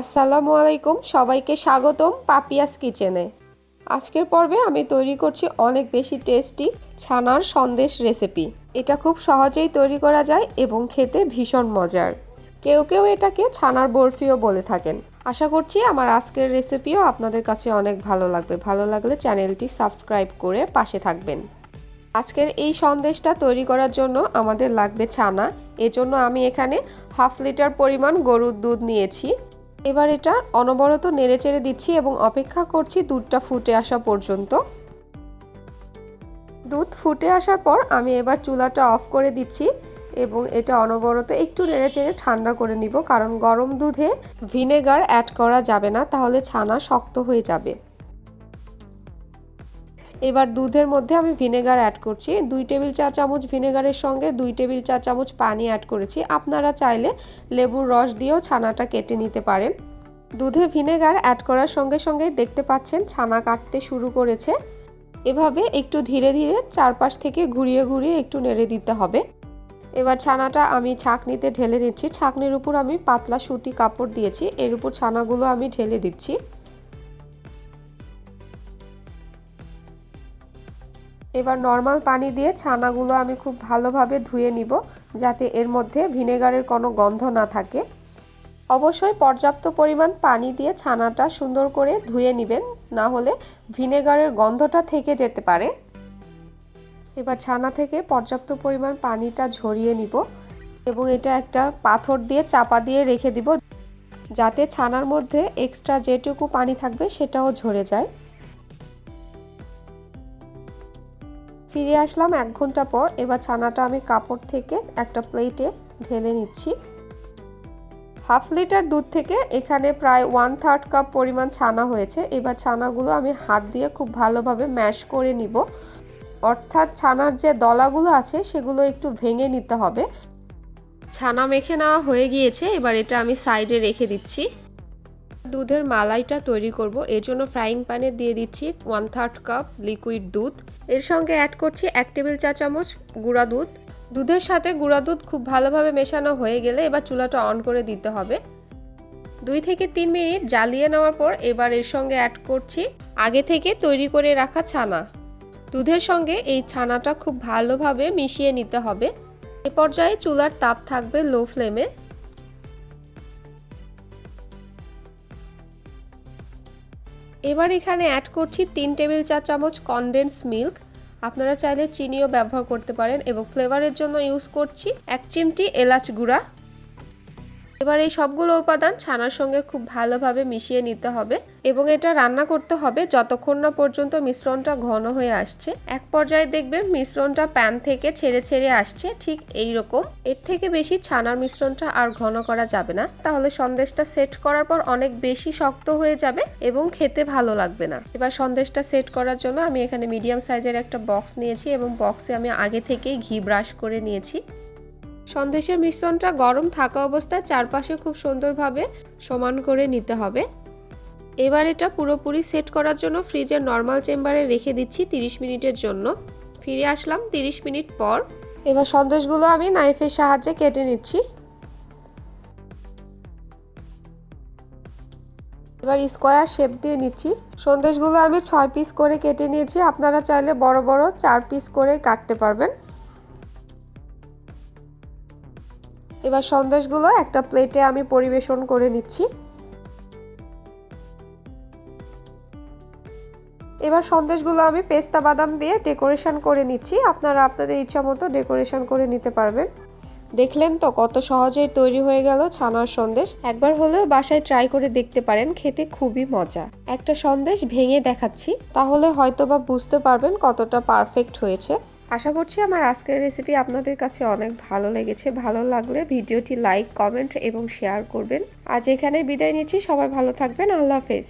আসসালামু আলাইকুম, সবাইকে স্বাগতম পাপিয়াস কিচেনে। আজকের পর্বে আমি তৈরি করছি অনেক বেশি টেস্টি ছানার সন্দেশ রেসিপি। এটা খুব সহজেই তৈরি করা যায় এবং খেতে ভীষণ মজার। কেউ কেউ এটাকে ছানার বরফিও বলে থাকেন। আশা করছি আমার আজকের রেসিপিও আপনাদের কাছে অনেক ভালো লাগবে। ভালো লাগলে চ্যানেলটি সাবস্ক্রাইব করে পাশে থাকবেন। আজকের এই সন্দেশটা তৈরি করার জন্য আমাদের লাগবে ছানা। এজন্য আমি এখানে হাফ লিটার পরিমাণ গরুর দুধ নিয়েছি। এবার এটা অনবরত নেড়ে চেড়ে দিচ্ছি এবং অপেক্ষা করছি দুধটা ফুটে আসা পর্যন্ত। দুধ ফুটে আসার পর আমি এবার চুলাটা অফ করে দিচ্ছি এবং এটা অনবরত একটু নেড়ে চেড়ে ঠান্ডা করে নিব, কারণ গরম দুধে ভিনেগার অ্যাড করা যাবে না, তাহলে ছানা শক্ত হয়ে যাবে। এবার দুধের মধ্যে আমি ভিনেগার অ্যাড করছি। দুই টেবিল চা চামচ ভিনেগারের সঙ্গে দুই টেবিল চা চামচ পানি অ্যাড করেছি। আপনারা চাইলে লেবুর রস দিয়েও ছানাটা কেটে নিতে পারেন। দুধে ভিনেগার অ্যাড করার সঙ্গে সঙ্গে দেখতে পাচ্ছেন ছানা কাটতে শুরু করেছে। এভাবে একটু ধীরে ধীরে চারপাশ থেকে ঘুরিয়ে ঘুরিয়ে একটু নেড়ে দিতে হবে। এবার ছানাটা আমি ছাকনিতে ঢেলে নিচ্ছি। ছাকনির উপর আমি পাতলা সুতি কাপড় দিয়েছি। এর উপর ছানাগুলো আমি ঢেলে দিচ্ছি। এবার নর্মাল পানি দিয়ে ছানাগুলো আমি খুব ভালোভাবে ধুয়ে নিব, যাতে এর মধ্যে ভিনেগারের কোনো গন্ধ না থাকে। অবশ্যই পর্যাপ্ত পরিমাণ পানি দিয়ে ছানাটা সুন্দর করে ধুয়ে নেবেন, না হলে ভিনেগারের গন্ধটা থেকে যেতে পারে। এবার ছানা থেকে পর্যাপ্ত পরিমাণ পানিটা ঝরিয়ে নিব এবং এটা একটা পাথর দিয়ে চাপা দিয়ে রেখে দিব, যাতে ছানার মধ্যে এক্সট্রা যেটুকু পানি থাকবে সেটাও ঝরে যায়। ফিরে আসলাম এক ঘণ্টা পর। এবার ছানাটা আমি কাপড় থেকে একটা প্লেটে ঢেলে নিচ্ছি। হাফ লিটার দুধ থেকে এখানে প্রায় ওয়ান থার্ড কাপ পরিমাণ ছানা হয়েছে। এবার ছানাগুলো আমি হাত দিয়ে খুব ভালোভাবে ম্যাশ করে নিব। অর্থাৎ ছানার যে দলাগুলো আছে, সেগুলো একটু ভেঙে নিতে হবে। ছানা মেখে নেওয়া হয়ে গিয়েছে। এবার এটা আমি সাইডে রেখে দিচ্ছি। দুধের মালাইটা তৈরি করব। এর জন্য ফ্রাইং প্যানে দিয়ে দিচ্ছি ওয়ান থার্ড কাপ লিকুইড দুধ। এর সঙ্গে অ্যাড করছি এক টেবিল চা চামচ গুঁড়া দুধ। দুধের সাথে গুঁড়া দুধ খুব ভালোভাবে মেশানো হয়ে গেলে এবার চুলাটা অন করে দিতে হবে। দুই থেকে তিন মিনিট জ্বালিয়ে নেওয়ার পর এবার এর সঙ্গে অ্যাড করছি আগে থেকে তৈরি করে রাখা ছানা। দুধের সঙ্গে এই ছানাটা খুব ভালোভাবে মিশিয়ে নিতে হবে। এ পর্যায়ে চুলার তাপ থাকবে লো ফ্লেমে এবার এখানে অ্যাড করছি তিন টেবিল চা চামচ কনডেন্স মিল্ক আপনারা চাইলে চিনিও ব্যবহার করতে পারেন এবং ফ্লেভারের জন্য ইউজ করছি এক চিমটি এলাচ গুঁড়া। এবার এই সবগুলো উপাদান ছানার সঙ্গে খুব ভালোভাবে মিশিয়ে নিতে হবে এবং এটা রান্না করতে হবে যতক্ষণ না পর্যন্ত মিশ্রণটা ঘন হয়ে আসছে। এক পর্যায়ে দেখবেন মিশ্রণটা প্যান থেকে ছেড়ে ছেড়ে আসছে, ঠিক এই রকম। এর থেকে বেশি ছানার মিশ্রণটা আর ঘন করা যাবে না। তাহলে সন্দেশটা সেট করার পর অনেক বেশি শক্ত হয়ে যাবে এবং খেতে ভালো লাগবে না। এবার সন্দেশটা সেট করার জন্য আমি এখানে মিডিয়াম সাইজের একটা বক্স নিয়েছি এবং বক্সে আমি আগে থেকেই ঘি ব্রাশ করে নিয়েছি। সন্দেশের মিশ্রণটা গরম থাকা অবস্থায় চারপাশে খুব সুন্দরভাবে সমান করে নিতে হবে। এবার এটা পুরোপুরি সেট করার জন্য ফ্রিজের নর্মাল চেম্বারে রেখে দিচ্ছি 30 মিনিটের জন্য। ফিরে আসলাম 30 মিনিট পর। এবার সন্দেশগুলো আমি নাইফের সাহায্যে কেটে নিচ্ছি। এবার স্কোয়ার শেপ দিয়ে নিচ্ছি। সন্দেশগুলো আমি ছয় পিস করে কেটে নিয়েছি। আপনারা চাইলে বড় বড় চার পিস করে কাটতে পারবেন। এবার সন্দেশগুলো একটা প্লেটে আমি পরিবেশন করে নিচ্ছি। এবার সন্দেশগুলো আমি পেস্তা বাদাম দিয়ে ডেকোরেশন করে নিচ্ছি। আপনারা আপনাদের ইচ্ছা মতো ডেকোরেশন করে নিতে পারবেন। দেখলেন তো কত সহজেই তৈরি হয়ে গেল ছানার সন্দেশ। একবার হলেও বাসায় ট্রাই করে দেখতে পারেন, খেতে খুবই মজা। একটা সন্দেশ ভেঙে দেখাচ্ছি, তাহলে হয়তোবা বুঝতে পারবেন কতটা পারফেক্ট হয়েছে। আশা করছি আমার আজকের রেসিপি আপনাদের কাছে অনেক ভালো লেগেছে। ভালো লাগলে ভিডিওটি লাইক কমেন্ট এবং শেয়ার করবেন। আজ এখানে বিদায় নিচ্ছি। সবাই ভালো থাকবেন। আল্লাহ হাফেজ।